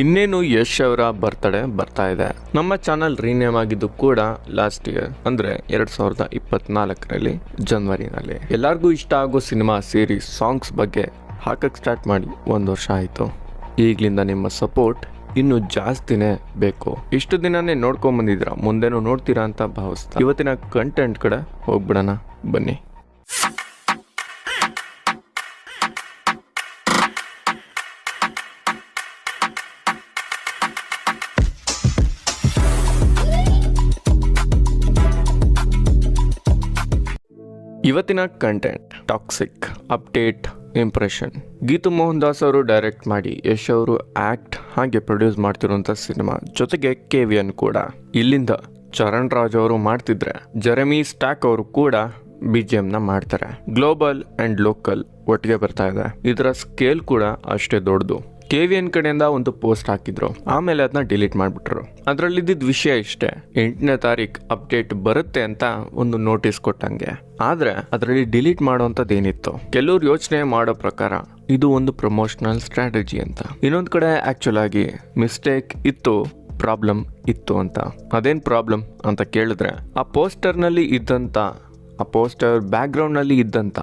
ಇನ್ನೇನು ಯಶ್ ಅವರ ಬರ್ತಡೇ ಬರ್ತಾ ಇದೆ. ನಮ್ಮ ಚಾನಲ್ ರೀನೇಮ್ ಆಗಿದ್ದು ಕೂಡ ಲಾಸ್ಟ್ ಇಯರ್ ಅಂದ್ರೆ ಎರಡ್ ಸಾವಿರದ ಇಪ್ಪತ್ನಾಲ್ಕರಲ್ಲಿ ಜನವರಿನಲ್ಲಿ ಎಲ್ಲರಿಗೂ ಇಷ್ಟ ಆಗೋ ಸಿನಿಮಾ ಸೀರೀಸ್ ಸಾಂಗ್ಸ್ ಬಗ್ಗೆ ಹಾಕಕ್ ಸ್ಟಾರ್ಟ್ ಮಾಡಿ ಒಂದು ವರ್ಷ ಆಯಿತು. ಈಗಲಿಂದ ನಿಮ್ಮ ಸಪೋರ್ಟ್ ಇನ್ನು ಜಾಸ್ತಿನೇ ಬೇಕು. ಇಷ್ಟು ದಿನನೇ ನೋಡ್ಕೊಂಡ್ ಬಂದಿದ್ರ ಮುಂದೆನೂ ನೋಡ್ತೀರಾ ಅಂತ ಭಾವಿಸ್ತಾ. ಇವತ್ತಿನ ಕಂಟೆಂಟ್ ಕಡೆ ಹೋಗ್ಬಿಡೋಣ. ಬನ್ನಿ. ಇವತ್ತಿನ content Toxic update impression Geetu Mohan Das ಅವರು ಡೈರೆಕ್ಟ್ ಮಾಡಿ ಯಶ್ ಅವರು ಆಕ್ಟ್ ಹಾಗೆ ಪ್ರೊಡ್ಯೂಸ್ ಮಾಡ್ತಿರುವಂತ ಸಿನಿಮಾ ಜೊತೆಗೆ ಕೆ ವಿ ಎನ್ ಕೂಡ. ಇಲ್ಲಿಂದ ಚರಣ್ ರಾಜ್ ಅವರು ಮಾಡ್ತಿದ್ರೆ ಜೆರೆಮಿ ಸ್ಟಾಕ್ ಅವರು ಕೂಡ ಬಿ ಜಿ ನ ಮಾಡ್ತಾರೆ. ಗ್ಲೋಬಲ್ ಅಂಡ್ ಲೋಕಲ್ ಒಟ್ಟಿಗೆ ಬರ್ತಾ ಇದೆ. ಇದರ ಸ್ಕೇಲ್ ಕೂಡ ಅಷ್ಟೇ ದೊಡ್ಡದು. ಕೆ ವಿ ಎನ್ ಕಡೆಯಿಂದ ಒಂದು ಪೋಸ್ಟ್ ಹಾಕಿದ್ರು. ಆಮೇಲೆ ಅದನ್ನ ಡಿಲೀಟ್ ಮಾಡಿಬಿಟ್ರು. ಅದರಲ್ಲಿದ್ದ ವಿಷಯ ಇಷ್ಟೇ. ಎಂಟನೇ ತಾರೀಕು ಅಪ್ಡೇಟ್ ಬರುತ್ತೆ ಅಂತ ಒಂದು ನೋಟಿಸ್ ಕೊಟ್ಟಂಗೆ. ಆದ್ರೆ ಅದರಲ್ಲಿ ಡಿಲೀಟ್ ಮಾಡುವಂಥದ್ದು ಏನಿತ್ತು? ಕೆಲವ್ರು ಯೋಚನೆ ಮಾಡೋ ಪ್ರಕಾರ ಇದು ಒಂದು ಪ್ರಮೋಷನಲ್ ಸ್ಟ್ರಾಟಜಿ ಅಂತ. ಇನ್ನೊಂದು ಕಡೆ ಆಕ್ಚುಲ್ ಆಗಿ ಮಿಸ್ಟೇಕ್ ಇತ್ತು ಪ್ರಾಬ್ಲಮ್ ಇತ್ತು ಅಂತ. ಅದೇನ್ ಪ್ರಾಬ್ಲಮ್ ಅಂತ ಕೇಳಿದ್ರೆ, ಆ ಪೋಸ್ಟರ್ನಲ್ಲಿ ಇದ್ದಂತ, ಆ ಪೋಸ್ಟರ್ ಬ್ಯಾಕ್ಗ್ರೌಂಡ್ನಲ್ಲಿ ಇದ್ದಂತ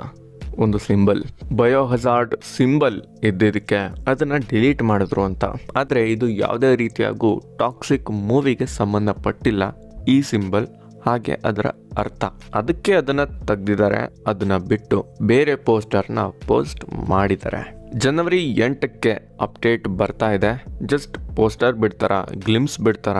ಒಂದು ಸಿಂಬಲ್ ಬಯೋ ಹಜಾರ್ಡ್ ಸಿಂಬಲ್ ಇದ್ದಿದ್ದಕ್ಕೆ ಅದನ್ನ ಡಿಲೀಟ್ ಮಾಡಿದ್ರು ಅಂತ. ಆದ್ರೆ ಇದು ಯಾವುದೇ ರೀತಿಯಾಗೂ ಟಾಕ್ಸಿಕ್ ಮೂವಿಗೆ ಸಂಬಂಧಪಟ್ಟಿಲ್ಲ ಈ ಸಿಂಬಲ್ ಹಾಗೆ ಅದರ ಅರ್ಥ. ಅದಕ್ಕೆ ಅದನ್ನ ತೆಗೆದಿದ್ದಾರೆ, ಅದನ್ನ ಬಿಟ್ಟು ಬೇರೆ ಪೋಸ್ಟರ್ನ ಪೋಸ್ಟ್ ಮಾಡಿದ್ದಾರೆ. ಜನವರಿ ಎಂಟಕ್ಕೆ ಅಪ್ಡೇಟ್ ಬರ್ತಾ ಇದೆ. ಜಸ್ಟ್ ಪೋಸ್ಟರ್ ಬಿಡ್ತಾರ ಗ್ಲಿಮ್ಸ್ ಬಿಡ್ತಾರ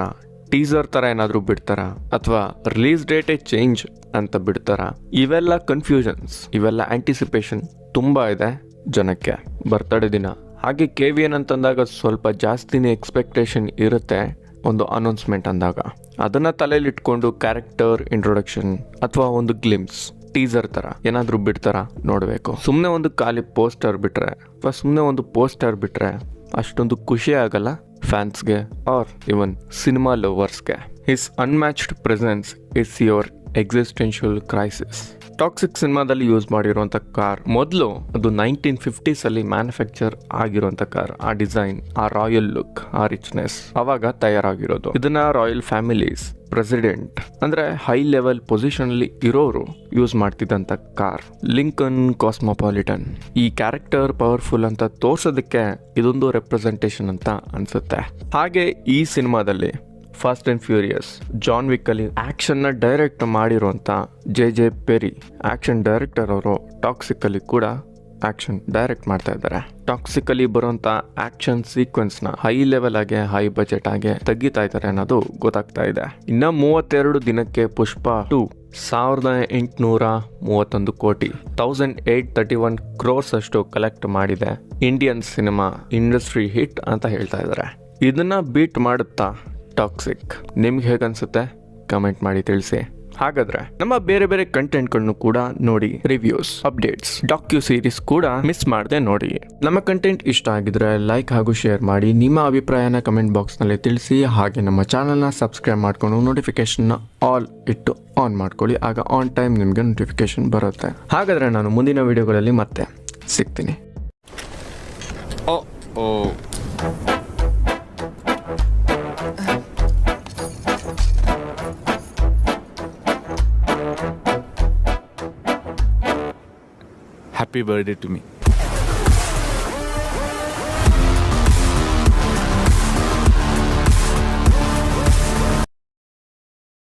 ಟೀಸರ್ ತರ ಏನಾದರೂ ಬಿಡ್ತಾರಾ? ಅಥವಾ ರಿಲೀಸ್ ಡೇಟೇ ಚೇಂಜ್ ಅಂತ ಬಿಡ್ತಾರಾ? ಇವೆಲ್ಲ ಕನ್ಫ್ಯೂಷನ್ಸ್ ಇವೆಲ್ಲ ಆಂಟಿಸಿಪೇಷನ್ ತುಂಬಾ ಇದೆ ಜನಕ್ಕೆ ಬರ್ತಡೇ ದಿನ. ಹಾಗೆ ಕೆ ವಿ ಎನ್ ಅಂತಂದಾಗ ಸ್ವಲ್ಪ ಜಾಸ್ತಿನೇ ಎಕ್ಸ್ಪೆಕ್ಟೇಷನ್ ಇರುತ್ತೆ ಒಂದು ಅನೌನ್ಸ್ಮೆಂಟ್ ಅಂದಾಗ. ಅದನ್ನ ತಲೆಯಲ್ಲಿ ಇಟ್ಕೊಂಡು ಕ್ಯಾರೆಕ್ಟರ್ ಇಂಟ್ರೊಡಕ್ಷನ್ ಅಥವಾ ಒಂದು ಗ್ಲಿಮ್ಸ್ ಟೀಸರ್ ತರ ಏನಾದರೂ ಬಿಡ್ತಾರಾ ನೋಡಬೇಕು. ಸುಮ್ಮನೆ ಒಂದು ಖಾಲಿ ಪೋಸ್ಟರ್ ಬಿಟ್ರೆ ಅಥವಾ ಸುಮ್ಮನೆ ಒಂದು ಪೋಸ್ಟರ್ ಬಿಟ್ರೆ ಅಷ್ಟೊಂದು ಖುಷಿ ಆಗಲ್ಲ. ಫ್ಯಾನ್ಸ್ಗೆ or even cinema ಲವರ್ಸ್ಗೆ his unmatched presence is your existential crisis Toxic ಸಿನಿಮಾದಲ್ಲಿ ಯೂಸ್ ಮಾಡಿರುವಂಥ ಕಾರ್ ಮೊದಲು ಅದು ನೈನ್ಟೀನ್ ಫಿಫ್ಟೀಸ್ ಅಲ್ಲಿ ಮ್ಯಾನುಫ್ಯಾಕ್ಚರ್ ಆಗಿರುವಂಥ ಕಾರ್ ಆ ಡಿಸೈನ್ ಆ ರಾಯಲ್ ಲುಕ್ ಆ ರಿಚ್ನೆಸ್ ಅವಾಗ ತಯಾರಾಗಿರೋದು. ಇದನ್ನ ರಾಯಲ್ ಫ್ಯಾಮಿಲೀಸ್ ಪ್ರೆಸಿಡೆಂಟ್ ಅಂದ್ರೆ ಹೈ ಲೆವೆಲ್ ಪೊಸಿಷನ್ ಅಲ್ಲಿ ಇರೋರು ಯೂಸ್ ಮಾಡ್ತಿದ್ದಂತ ಕಾರ್ ಲಿಂಕನ್ ಕಾಸ್ಮೋಪಾಲಿಟನ್ ಈ ಕ್ಯಾರೆಕ್ಟರ್ ಪವರ್ಫುಲ್ ಅಂತ ತೋರ್ಸೋದಕ್ಕೆ ಇದೊಂದು ರೆಪ್ರೆಸೆಂಟೇಷನ್ ಅಂತ ಅನ್ಸುತ್ತೆ. ಹಾಗೆ ಈ ಸಿನಿಮಾದಲ್ಲಿ Fast and Furious John Wick ಅಲ್ಲಿ ಆಕ್ಷನ್ನ ಡೈರೆಕ್ಟ್ ಮಾಡಿರುವಂತ J J Perry action director ಅವರು ಟಾಕ್ಸಿಕ್ ಅಲ್ಲಿ ಕೂಡ ಆಕ್ಷನ್ ಡೈರೆಕ್ಟ್ ಮಾಡ್ತಾ ಇದ್ದಾರೆ. ಟಾಕ್ಸಿಕ್ ಅಲ್ಲಿ ಬರುವಂತ ಆಕ್ಷನ್ ಸೀಕ್ವೆನ್ಸ್ನ ಹೈ ಲೆವೆಲ್ ಆಗಿ ಹೈ ಬಜೆಟ್ ಆಗಿ ತೆಗಿತಾ ಇದ್ದಾರೆ ಅನ್ನೋದು ಗೊತ್ತಾಗ್ತಾ ಇದೆ. ಇನ್ನ ಮೂವತ್ತೆರಡು ದಿನಕ್ಕೆ ಪುಷ್ಪ ಟು ಸಾವಿರದ ಎಂಟುನೂರ ಮೂವತ್ತೊಂದು ಕೋಟಿ thousand eight thirty one crores ಅಷ್ಟು ಕಲೆಕ್ಟ್ ಮಾಡಿದೆ. ಇಂಡಿಯನ್ ಸಿನಿಮಾ ಇಂಡಸ್ಟ್ರಿ ಹಿಟ್ ಅಂತ ಹೇಳ್ತಾ ಇದ್ದಾರೆ. ಇದನ್ನ ಬೀಟ್ ಮಾಡುತ್ತಾ ಟಾಕ್ಸಿಕ್ ನಿಮ್ಗೆ ಹೇಗನ್ಸುತ್ತೆ? ಕಮೆಂಟ್ ಮಾಡಿ ತಿಳಿಸಿ. ಹಾಗಾದ್ರೆ, ನಮ್ಮ ಬೇರೆ ಬೇರೆ ಕಂಟೆಂಟ್ಗಳನ್ನು ಕೂಡ ನೋಡಿ ರಿವ್ಯೂಸ್ ಅಪ್ಡೇಟ್ಸ್ ಡಾಕ್ಯೂ ಸೀರೀಸ್ ಕೂಡ ಮಿಸ್ ಮಾಡದೆ ನೋಡಿ. ನಮ್ಮ ಕಂಟೆಂಟ್ ಇಷ್ಟ ಆಗಿದ್ರೆ ಲೈಕ್ ಹಾಗೂ ಶೇರ್ ಮಾಡಿ, ನಿಮ್ಮ ಅಭಿಪ್ರಾಯನ ಕಮೆಂಟ್ ಬಾಕ್ಸ್ನಲ್ಲಿ ತಿಳಿಸಿ, ಹಾಗೆ ನಮ್ಮ ಚಾನಲ್ನ ಸಬ್ಸ್ಕ್ರೈಬ್ ಮಾಡ್ಕೊಂಡು ನೋಟಿಫಿಕೇಶನ್ ಆಲ್ ಇಟ್ಟು ಆನ್ ಮಾಡ್ಕೊಳ್ಳಿ, ಆಗ ಆನ್ ಟೈಮ್ ನಿಮಗೆ ನೋಟಿಫಿಕೇಶನ್ ಬರುತ್ತೆ. ಹಾಗಾದ್ರೆ ನಾನು ಮುಂದಿನ ವಿಡಿಯೋಗಳಲ್ಲಿ ಮತ್ತೆ ಸಿಗ್ತೀನಿ. ಓ oh. Happy birthday to me.